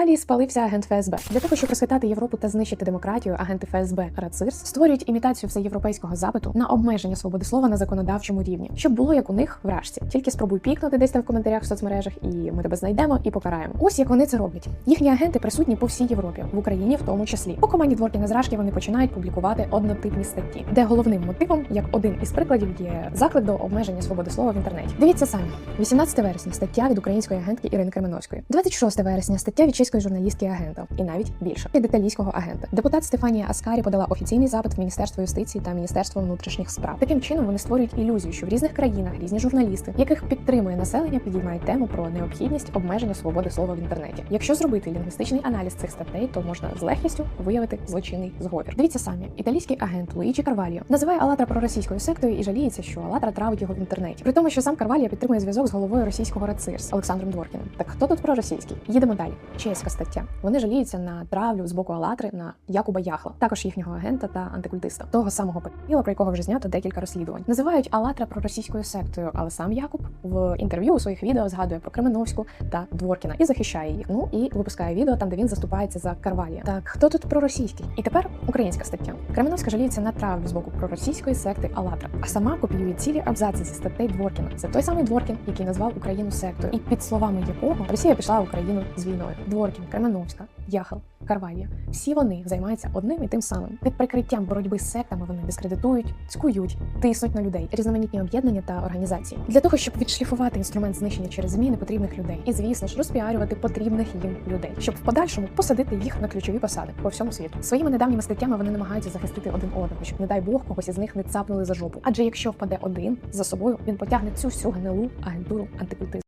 Італії спалився агент ФСБ. Для того, щоб розхитати Європу та знищити демократію, агенти ФСБ РАЦИРС створюють імітацію всеєвропейського запиту на обмеження свободи слова на законодавчому рівні, щоб було як у них в Рашці. Тільки спробуй пікнути десь там в коментарях в соцмережах, і ми тебе знайдемо і покараємо. Ось як вони це роблять. Їхні агенти присутні по всій Європі, в Україні в тому числі. По команді Дворкіна з Рашки вони починають публікувати однотипні статті, де головним мотивом, як один із прикладів, є заклик до обмеження свободи слова в інтернеті. Дивіться самі. 18 вересня стаття від української агентки Ірини Кременовської. 26 вересня стаття від чеської журналістки агента, і навіть більше від італійського агента. Депутат Стефанія Аскарі подала офіційний запит в Міністерство юстиції та Міністерство внутрішніх справ. Таким чином вони створюють ілюзію, що в різних країнах різні журналісти, яких підтримує населення, підіймають тему про необхідність обмеження свободи слова в інтернеті. Якщо зробити лінгвістичний аналіз цих статей, то можна з легкістю виявити злочинний зговір. Дивіться самі, італійський агент Луїджі Карваліо називає Алатра проросійською сектою і жаліється, що Алатра травить його в інтернеті. При тому, що сам Карваліо підтримує зв'язок з головою російського РАЦИРС Олександром Дворкіним. Так хто тут проросійський? Їдемо далі. Чеська стаття. Вони жаліються на травлю з боку Алатри на Якуба Яхла, також їхнього агента та антикультиста, того самого педофіла, про якого вже знято декілька розслідувань. Називають Алатра проросійською сектою, але сам Якуб в інтерв'ю у своїх відео згадує про Кременовську та Дворкіна і захищає їх. Ну і випускає відео там, де він заступається за Карвалія. Так хто тут проросійський? І тепер українська стаття. Кременовська жаліється на травлю з боку проросійської секти Алатра, а сама копіює цілі абзаци зі статей Дворкіна. Це той самий Дворкін, який назвав Україну сектою, і під словами якого Росія пішла в Україну з війною. Дворкін, Кременовська, Яхал, Карвалія. Всі вони займаються одним і тим самим. Під прикриттям боротьби з сектами вони дискредитують, цькують, тиснуть на людей, різноманітні об'єднання та організації для того, щоб відшліфувати інструмент знищення через змі непотрібних людей, і звісно ж розпіарювати потрібних їм людей, щоб в подальшому посадити їх на ключові посади по всьому світу. Своїми недавніми статтями вони намагаються захистити один одного, щоб не дай Бог когось із них не цапнули за жопу. Адже якщо впаде один за собою, він потягне цю всю гнилу агентуру антикультизму.